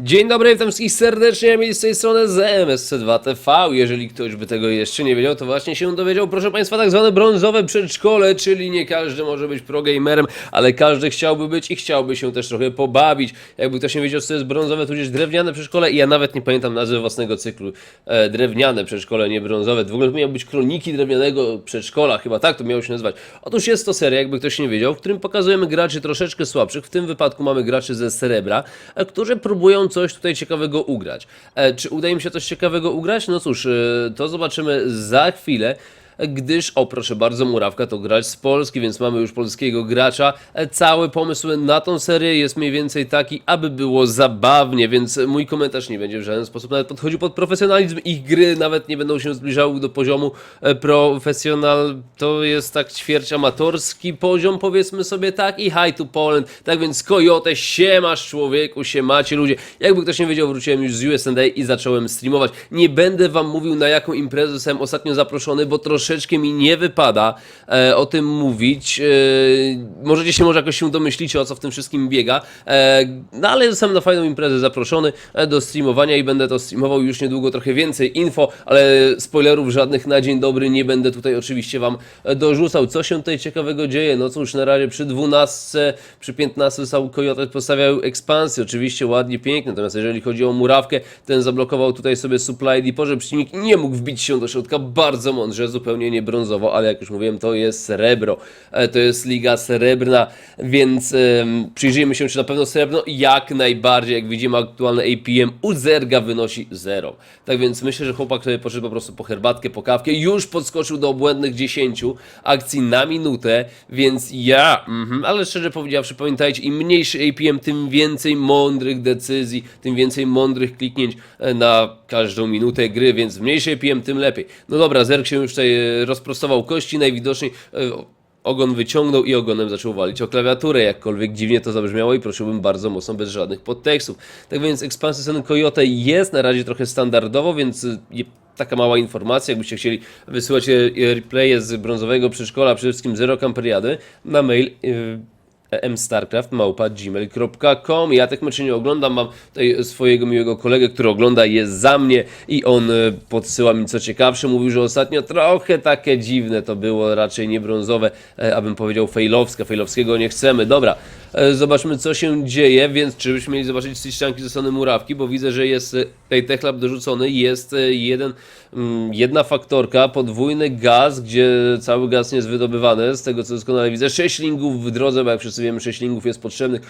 Dzień dobry, witam wszystkich serdecznie, mieli z tej strony z MSC2TV. Jeżeli ktoś by tego jeszcze nie wiedział, to właśnie się dowiedział. Proszę Państwa, tak zwane brązowe przedszkole, czyli nie każdy może być progamerem, ale każdy chciałby być i chciałby się też trochę pobawić. Jakby ktoś nie wiedział, co to jest brązowe, tudzież drewniane przedszkole i ja nawet nie pamiętam nazwy własnego cyklu. E, drewniane przedszkole, nie brązowe. W ogóle to miały być kroniki drewnianego przedszkola, chyba tak to miało się nazywać. Otóż jest to seria, jakby ktoś nie wiedział, w którym pokazujemy graczy troszeczkę słabszych. W tym wypadku mamy graczy ze srebra, e, którzy próbują coś tutaj ciekawego ugrać. E, czy uda im się coś ciekawego ugrać? No cóż, e, to zobaczymy za chwilę. Gdyż, o proszę bardzo, Murawka to gracz z Polski, więc mamy już polskiego gracza. E, Cały pomysł na tą serię jest mniej więcej taki, aby było zabawnie, więc mój komentarz nie będzie w żaden sposób nawet podchodził pod profesjonalizm. Ich gry nawet nie będą się zbliżały do poziomu e, profesjonal. To jest tak ćwierć amatorski poziom, powiedzmy sobie tak, i High to Poland. Tak więc Coyote, siemasz człowieku, siemacie ludzie. Jakby ktoś nie wiedział, wróciłem już z USA i zacząłem streamować. Nie będę wam mówił na jaką imprezę zostałem ostatnio zaproszony, bo troszeczkę mi nie wypada e, o tym mówić. E, możecie się może jakoś się domyślicie, o co w tym wszystkim biega. E, no ale zostałem na fajną imprezę zaproszony e, do streamowania i będę to streamował już niedługo trochę więcej info, ale spoilerów żadnych na dzień dobry nie będę tutaj oczywiście wam e, dorzucał. Co się tutaj ciekawego dzieje? No cóż, na razie przy 12, przy 15 został Coyote postawiał ekspansję, oczywiście ładnie, pięknie, natomiast jeżeli chodzi o murawkę, ten zablokował tutaj sobie supply depot, że przeciwnik nie mógł wbić się do środka, bardzo mądrze, zupełnie nie brązowo, ale jak już mówiłem, to jest srebro, E, to jest liga srebrna, więc przyjrzyjmy się, czy na pewno srebrno, jak najbardziej, jak widzimy aktualne APM u Zerga wynosi 0. Tak więc myślę, że chłopak sobie poszedł po prostu po herbatkę, po kawkę, już podskoczył do obłędnych 10 akcji na minutę, więc ja, mhm, ale szczerze powiedziawszy, pamiętajcie, im mniejszy APM, tym więcej mądrych decyzji, tym więcej mądrych kliknięć e, na każdą minutę gry, więc mniejszy APM, tym lepiej. No dobra, Zerg się już tutaj e, rozprostował kości, najwidoczniej e, ogon wyciągnął i ogonem zaczął walić o klawiaturę, jakkolwiek dziwnie to zabrzmiało i prosiłbym bardzo mocno, bez żadnych podtekstów. Tak więc ekspansja Sun Coyote jest na razie trochę standardowo, więc je- taka mała informacja, jakbyście chcieli wysyłać e, e, replaye z brązowego przedszkola, przede wszystkim Zero Camperiady, na mail mstarcraft.gmail.com Ja tych meczy nie oglądam, mam tutaj swojego miłego kolegę, który ogląda jest za mnie i on e, podsyła mi co ciekawsze. Mówił, że ostatnio trochę takie dziwne to było, raczej nie brązowe, e, abym powiedział fejlowskie. Fejlowskiego nie chcemy. Dobra, zobaczmy co się dzieje, więc czy byśmy mieli zobaczyć z ścianki ze strony murawki, bo widzę, że jest e, tutaj techlab dorzucony, jest e, jeden, mm, jedna faktorka, podwójny gaz, gdzie cały gaz nie jest wydobywany, z tego co doskonale widzę. 6 lingów w drodze, bo jak wszyscy wiemy, 6 lingów jest potrzebnych.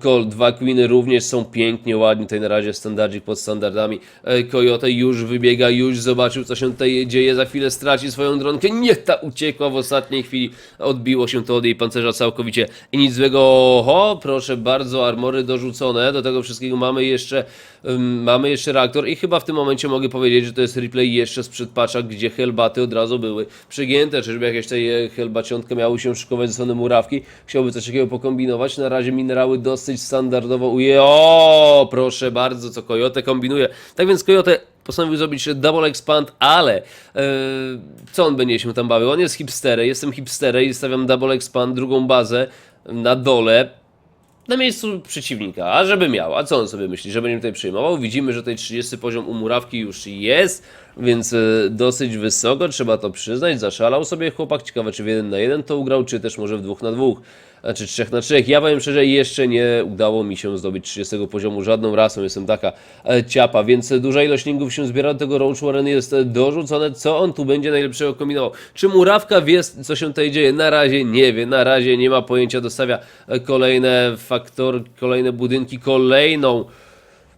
Col, dwa queeny również są pięknie, ładnie, tutaj na razie standardzik pod standardami. E, Coyote już wybiega, już zobaczył co się tutaj dzieje, za chwilę straci swoją dronkę, niech ta uciekła w ostatniej chwili, odbiło się to od jej pancerza całkowicie i nic złego, oho, proszę bardzo, armory dorzucone, do tego wszystkiego mamy jeszcze, ym, mamy jeszcze reaktor. I chyba w tym momencie mogę powiedzieć, że to jest replay jeszcze sprzed patcha, gdzie helbaty od razu były przegięte, czyżby jakieś tej helbaciątkę miały się szykować ze strony murawki, chciałby coś takiego pokombinować, na razie minerały dosyć standardowo uje, o, proszę bardzo, co Coyote kombinuje, tak więc Coyote postanowił zrobić double expand, ale e, co on będzie się tam bawił? On jest hipsterem, jestem hipsterem i stawiam double expand, drugą bazę na dole, na miejscu przeciwnika, a żeby miał. A co on sobie myśli, że będzie tutaj przyjmował? Widzimy, że tutaj 30 poziom u murawki już jest, więc e, dosyć wysoko, trzeba to przyznać. Zaszalał sobie chłopak. Ciekawe, czy w 1 na 1 to ugrał, czy też może w 2 na 2, a czy 3 na 3. Ja powiem szczerze, jeszcze nie udało mi się zdobyć 30 poziomu żadną rasą. Jestem taka e, ciapa, więc duża ilość lingów się zbiera do tego Roach Warren jest e, dorzucone. Co on tu będzie najlepszego kombinował? Czy murawka wie, co się tutaj dzieje? Na razie nie wie, na razie nie ma pojęcia. Dostawia e, kolejne faktor, kolejne budynki, kolejną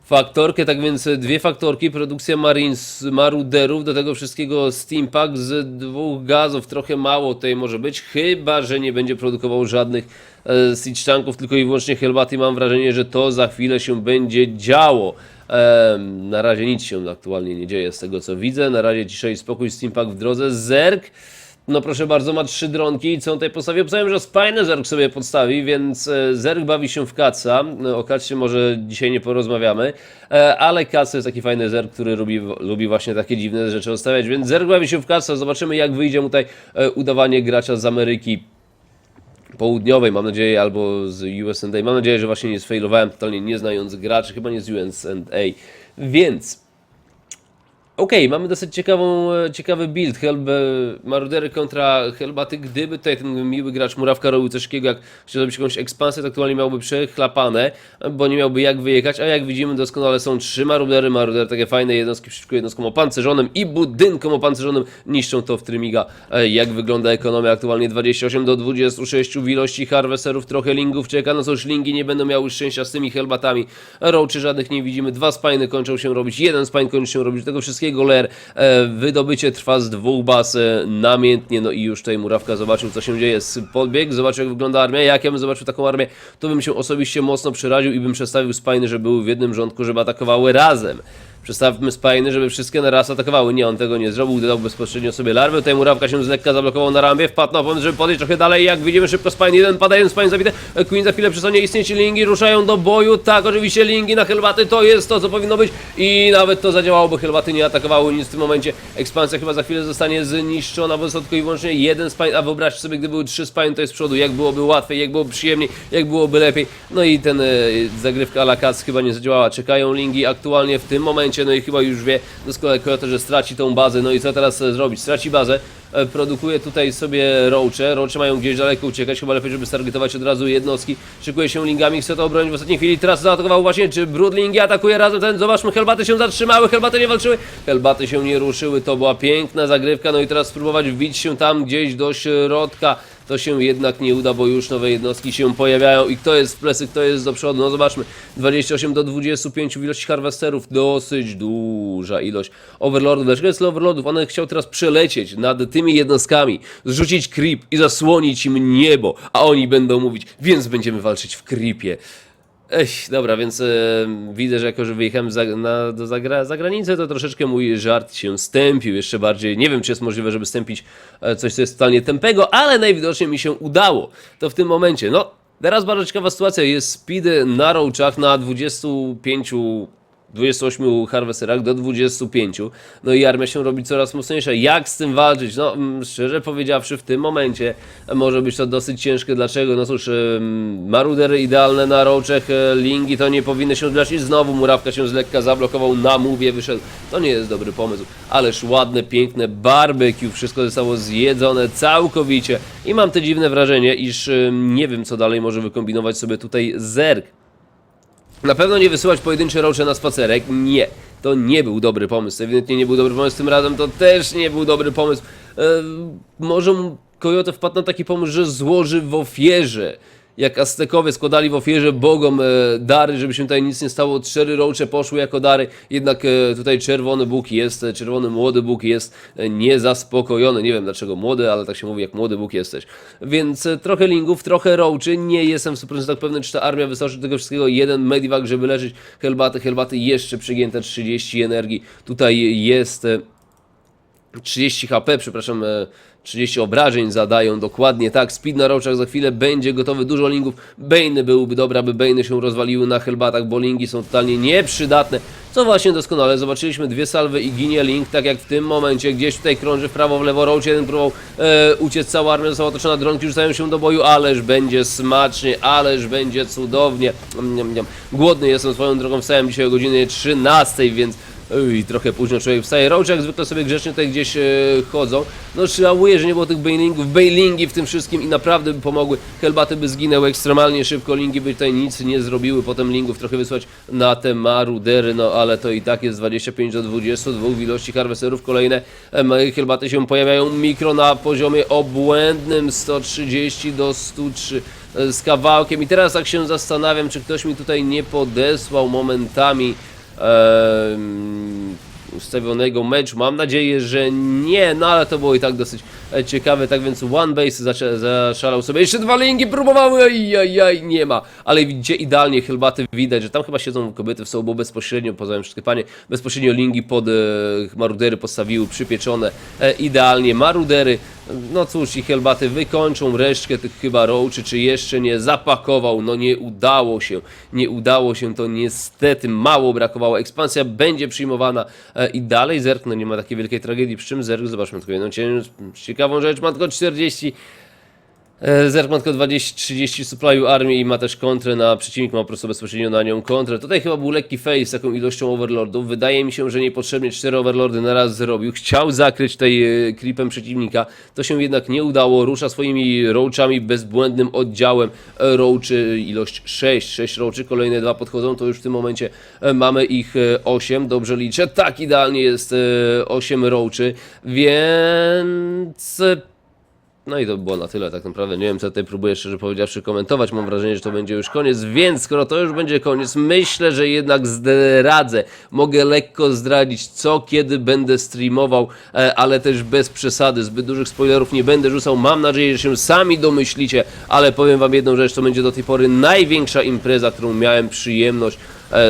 faktorkę, tak więc dwie faktorki, produkcja Marines, Maruderów, do tego wszystkiego Steampack z dwóch gazów, trochę mało tutaj może być, chyba, że nie będzie produkował żadnych e, Siege tanków, tylko i wyłącznie Helbaty, mam wrażenie, że to za chwilę się będzie działo. Em, na razie nic się aktualnie nie dzieje z tego co widzę, na razie ciszej spokój, Steampack w drodze, Zerg, no proszę bardzo, ma trzy dronki i co on tutaj postawił? Obstawiam, że spajny Zerg sobie podstawi, więc e, Zerg bawi się w kaca. No, O kacie może dzisiaj nie porozmawiamy, e, ale kac jest taki fajny Zerg, który lubi, lubi właśnie takie dziwne rzeczy odstawiać, więc Zerg bawi się w kaca. Zobaczymy jak wyjdzie mu tutaj e, udawanie gracza z Ameryki południowej, mam nadzieję, albo z USA. Mam nadzieję, że właśnie nie sfailowałem totalnie nie znając graczy, chyba nie z USA. Więc Okej, mamy dosyć ciekawą, e, ciekawy build. Helb, Marudery kontra Helbaty. Gdyby tutaj ten miły gracz Murawka robił coś takiego, jak chciał zrobić jakąś ekspansję, to aktualnie miałby przechlapane, bo nie miałby jak wyjechać. A jak widzimy, doskonale są trzy Marudery. Marudery, takie fajne jednostki przeciwko jednostkom opancerzonym i budynkom opancerzonym niszczą to w Trymiga. E, Jak wygląda ekonomia aktualnie 28 do 26 w ilości harvesterów, trochę lingów czeka. No cóż, lingi nie będą miały szczęścia z tymi Helbatami. Roaczy żadnych nie widzimy. Dwa spiny kończą się robić, jeden spine kończy się robić. Tego wszystkiego ler. E, Wydobycie trwa z dwóch baz e, namiętnie. No i już tutaj Murawka zobaczył, co się dzieje. Podbieg, zobaczył, jak wygląda armia. Jak ja bym zobaczył taką armię, to bym się osobiście mocno przeraził i bym przestawił spiny, żeby były w jednym rządku, żeby atakowały razem. Przestawmy spiny, żeby wszystkie na raz atakowały. Nie, on tego nie zrobił, dodał bezpośrednio sobie larwy. Tutaj Murawka się z lekka zablokował na rambie, wpadł na pomysł, żeby podejść trochę dalej. Jak widzimy szybko spine, jeden pada, jeden spine zabity. Queen za chwilę przesunie istnieje ci lingi, ruszają do boju. Tak, oczywiście lingi na helbaty, to jest to, co powinno być. I nawet to zadziałało, bo helbaty nie atakowały nic w tym momencie. Ekspansja chyba za chwilę zostanie zniszczona, bo jest tylko i wyłącznie jeden spine. A wyobraźcie sobie, gdyby były trzy spine, to jest z przodu. Jak byłoby łatwiej, jak byłoby przyjemniej, jak byłoby lepiej. No i ten e, zagrywka ala Kac chyba nie zadziałała. Czekają lingi aktualnie w tym momencie, no i chyba już wie doskonale że straci tą bazę. No i co teraz e, zrobić? Straci bazę, e, produkuje tutaj sobie roache. Roache mają gdzieś daleko uciekać, chyba lepiej, żeby stargetować od razu jednostki. Szykuje się lingami, chce to obronić w ostatniej chwili. Teraz zaatakował właśnie, czy Broodlingi atakuje razem ten, zobaczmy, Helbaty się zatrzymały, Helbaty nie walczyły, Helbaty się nie ruszyły, to była piękna zagrywka, no i teraz spróbować wbić się tam gdzieś do środka. To się jednak nie uda, bo już nowe jednostki się pojawiają i kto jest w plecy, kto jest do przodu. No zobaczmy, 28 do 25 w ilości harvesterów, dosyć duża ilość overlordów. Dlaczego jest overlordów? One chciał teraz przelecieć nad tymi jednostkami, zrzucić creep i zasłonić im niebo, a oni będą mówić, więc będziemy walczyć w creepie. Ech, dobra, więc e, widzę, że jako, że wyjechałem za, na, do zagra, za granicę, to troszeczkę mój żart się stępił jeszcze bardziej. Nie wiem, czy jest możliwe, żeby stępić e, coś, co jest totalnie tępego, ale najwidoczniej mi się udało. To w tym momencie, no, teraz bardzo ciekawa sytuacja. Jest speed na roachach na 25 28 harvesterach do 25. No i armia się robi coraz mocniejsza. Jak z tym walczyć? No, mm, szczerze powiedziawszy, w tym momencie może być to dosyć ciężkie. Dlaczego? No cóż, marudery idealne na roczech, e, lingi to nie powinny się udać i znowu murawka się z lekka zablokował, na mówie wyszedł. To nie jest dobry pomysł. Ależ ładne, piękne barbecue, wszystko zostało zjedzone całkowicie i mam te dziwne wrażenie, iż nie wiem co dalej może wykombinować sobie tutaj Zerg. Na pewno nie wysyłać pojedyncze rocze na spacerek. Nie. To nie był dobry pomysł. Ewidentnie nie był dobry pomysł. Tym razem to też nie był dobry pomysł. E, może mu Coyote wpadł na taki pomysł, że złoży w ofierze. Jak Aztekowie składali w ofierze bogom e, dary, żeby się tutaj nic nie stało. Cztery rocze poszły jako dary. Jednak e, tutaj czerwony Bóg jest, e, czerwony młody Bóg jest e, niezaspokojony. Nie wiem dlaczego młody, ale tak się mówi, jak młody Bóg jesteś. Więc e, trochę lingów, trochę roaczy. Nie jestem w 100% pewny, czy ta armia wystarczy do tego wszystkiego. Jeden medivac, żeby leżeć. Helbaty, helbaty jeszcze przygięte 30 energii. Tutaj jest... E, 30 HP, przepraszam, e, 30 obrażeń zadają dokładnie tak. Speed na roczach za chwilę będzie gotowy, dużo lingów. Bane byłyby dobre, aby Bane się rozwaliły na Hellbatach, bo lingi są totalnie nieprzydatne. Co właśnie doskonale, zobaczyliśmy dwie salwy i ginie link, tak jak w tym momencie, gdzieś tutaj krąży w prawo, w lewo, roach jeden próbował e, uciec, cała armia została otoczona, dronki rzucają się do boju, ależ będzie smacznie, ależ będzie cudownie. Głodny jestem swoją drogą, wstałem dzisiaj o godzinie 13, więc Oj, trochę późno człowiek wstaje. Roach zwykle sobie grzecznie tutaj gdzieś e, chodzą. No żałuję, że nie było tych bailingów. Bailingi w tym wszystkim i naprawdę by pomogły. Helbaty by zginęły ekstremalnie szybko. Lingi by tutaj nic nie zrobiły. Potem lingów trochę wysłać na te marudery. No ale to i tak jest 25 do 22 w ilości harvesterów. Kolejne helbaty się pojawiają. Mikro na poziomie obłędnym 130 do 103 e, z kawałkiem. I teraz tak się zastanawiam, czy ktoś mi tutaj nie podesłał momentami ustawionego meczu. Mam nadzieję, że nie, no ale to było i tak dosyć ciekawe. Tak więc One Base zaszalał sobie. Jeszcze dwa linki próbowały, ajajaj, nie ma. Ale widzicie, idealnie Helbaty widać, że tam chyba siedzą kobiety w sobą, bo bezpośrednio, poza panie, bezpośrednio linki pod e, marudery postawiły, przypieczone e, idealnie. Marudery, no cóż, i Helbaty wykończą resztkę tych chyba roaczy, czy jeszcze nie zapakował, no nie udało się, nie udało się to niestety, mało brakowało. Ekspansja będzie przyjmowana e, i dalej Zerk, no nie ma takiej wielkiej tragedii, przy czym Zerk, zobaczmy tylko jedną cię- ciekawą rzecz, ma tylko 40 E, Zerk ma tylko 20-30 supplyu armii i ma też kontrę na przeciwnik, ma po prostu bezpośrednio na nią kontrę. Tutaj chyba był lekki face z taką ilością overlordów. Wydaje mi się, że niepotrzebnie 4 overlordy na raz zrobił. Chciał zakryć tutaj e, creepem przeciwnika. To się jednak nie udało. Rusza swoimi roachami, bezbłędnym oddziałem e, roachy. Ilość 6. 6 roachy, kolejne dwa podchodzą. To już w tym momencie e, mamy ich 8. Dobrze liczę. Tak, idealnie jest 8 roachy. Więc... no i to było na tyle tak naprawdę. Nie wiem, co tutaj próbuję szczerze powiedziawszy komentować. Mam wrażenie, że to będzie już koniec, więc skoro to już będzie koniec, myślę, że jednak zdradzę. Mogę lekko zdradzić, co kiedy będę streamował, e, ale też bez przesady. Zbyt dużych spoilerów nie będę rzucał. Mam nadzieję, że się sami domyślicie, ale powiem wam jedną rzecz, to będzie do tej pory największa impreza, którą miałem przyjemność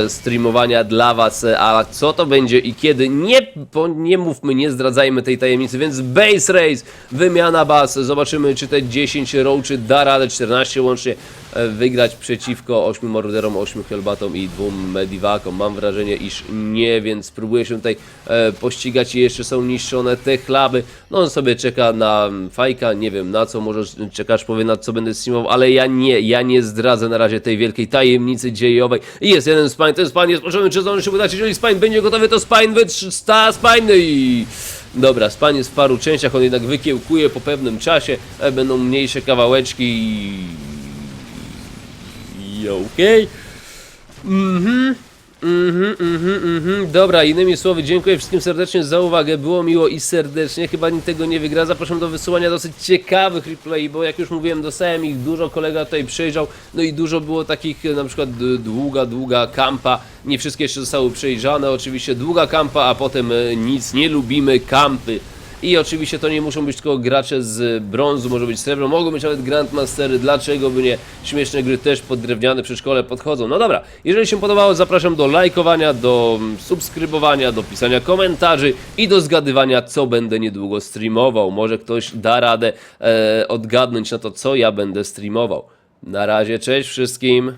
streamowania dla Was, e, a co to będzie i kiedy, nie, bo nie mówmy, nie zdradzajmy tej tajemnicy, więc Base Race, wymiana baz, zobaczymy czy te 10 roachy da radę, 14 łącznie, e, wygrać przeciwko 8 morderom, 8 helbatom i 2 mediwakom. Mam wrażenie, iż nie, więc próbuję się tutaj e, pościgać i jeszcze są niszczone te chlaby. No on sobie czeka na fajka, nie wiem na co, może czekasz, powie na co będę streamował, ale ja nie, ja nie zdradzę na razie tej wielkiej tajemnicy dziejowej. I jest jeden spine, ten spine jest potrzebny, czy zdąży się udać, jeżeli spine będzie gotowy, to spine wytrzysta, spine i... Dobra, spine jest w paru częściach, on jednak wykiełkuje po pewnym czasie, e, będą mniejsze kawałeczki i... i okej. Mhm. Mhm, mhm, mhm. Dobra, innymi słowy, dziękuję wszystkim serdecznie za uwagę. Było miło i serdecznie. Chyba nikt tego nie wygra. Zapraszam do wysyłania dosyć ciekawych replay, bo jak już mówiłem, dostałem ich dużo. Kolega tutaj przejrzał, no i dużo było takich, e, na przykład długa, długa kampa. Nie wszystkie jeszcze zostały przejrzane. Oczywiście długa kampa, a potem e, nic. Nie lubimy kampy. I oczywiście to nie muszą być tylko gracze z brązu, może być srebro, mogą być nawet Grandmastery, dlaczego by nie? Śmieszne gry też pod drewniane przedszkole podchodzą. No dobra, jeżeli się podobało, zapraszam do lajkowania, do subskrybowania, do pisania komentarzy i do zgadywania, co będę niedługo streamował. Może ktoś da radę e, odgadnąć na to, co ja będę streamował. Na razie, cześć wszystkim.